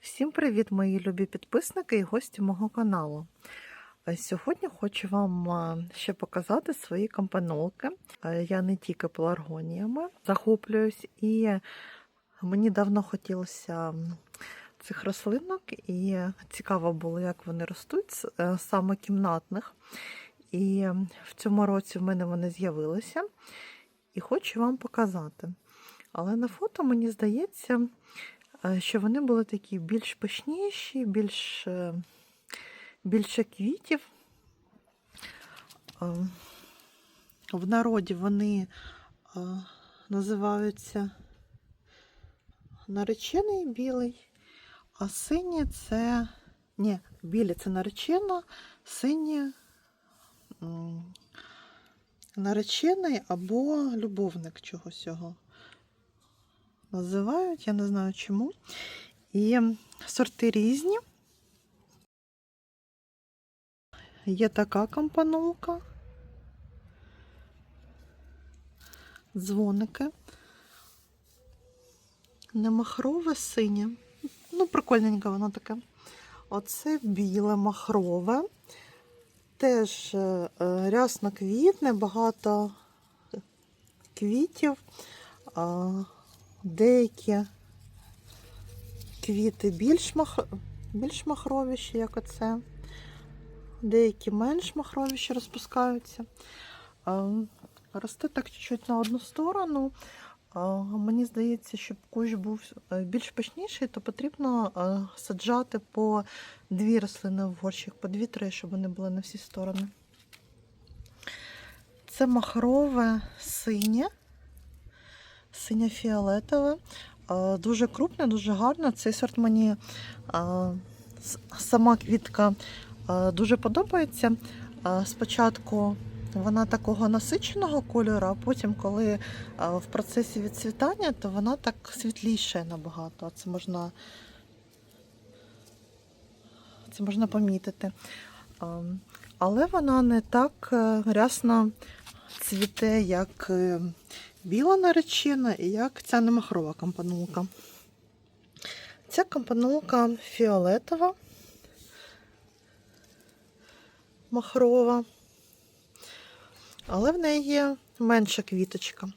Всім привіт, мої любі підписники і гості мого каналу. Е, Сьогодні хочу вам е, ще показати свої кампанолки. Е, Я не тільки пеларгоніями захоплююсь, і мені давно хотілося цих рослинок, і цікаво було, як вони ростуть, саме кімнатних. І в цьому році в мене вони з'явилися, і хочу вам показати. Але на фото мені здається, що вони були такі більш пишніші, більш, е, більше квітів. Е, В народі вони е, називаються наречений білий, а сині це. Ні, білі це наречена, сині наречений або любовник чогось цього називають, я не знаю чому. І сорти різні. Є така кампанолка. Дзвоники. Не махрове синє. Ну, прикольненьке воно таке. Оце біле махрове. Теж е, е, рясно квітне, багато квітів. Деякі квіти більш, мах... більш махровіші, як оце. Деякі менш махровіші розпускаються. Росте так чуть-чуть на одну сторону. Мені здається, щоб кущ був е, більш пишніший, то потрібно е, саджати по дві рослини в горщик, по дві-три, щоб вони були на всі сторони. Це махрове синє синьо-фіолетове. Е, Дуже крупне, дуже гарне. Цей сорт мені е, сама квітка е, дуже подобається. Спочатку вона такого насиченого кольору, а потім, коли в процесі відцвітання, то вона так світліше набагато. Це можна, це можна помітити. Але вона не так рясно цвіте, як біла наречена і як ця немахрова кампанулка. Ця кампанулка фіолетова, махрова, але в неї є менша квіточка.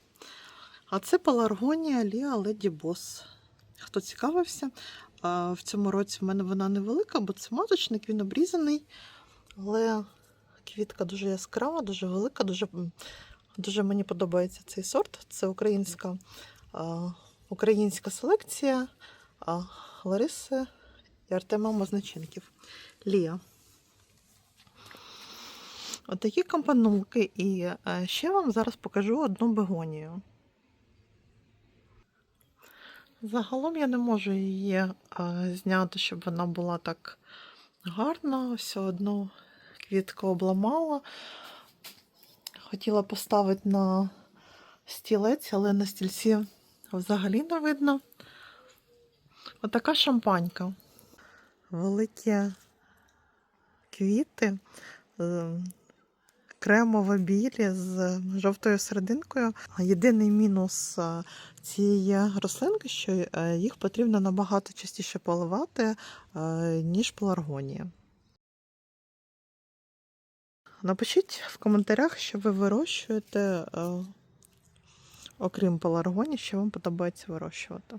А це пеларгонія Ліа Леді Бос. Хто цікавився, в цьому році в мене вона невелика, бо це маточник, він обрізаний, але квітка дуже яскрава, дуже велика, дуже Дуже мені подобається цей сорт. Це українська, українська селекція Лариси і Артема Мазниченків. Лія. Отакі кампанулки. І е, ще вам зараз покажу одну бегонію. Загалом я не можу її зняти, щоб вона була так гарна. Все одно квітку обламала. Хотіла поставити на стілець, але на стільці взагалі не видно. Отака шампанька. Великі квіти, е, кремово-білі з жовтою серединкою. Єдиний мінус е, цієї рослинки, що е, їх потрібно набагато частіше поливати, ніж пеларгонія. Напишіть в коментарях, що ви вирощуєте, е, окрім поларгоні, що вам подобається вирощувати.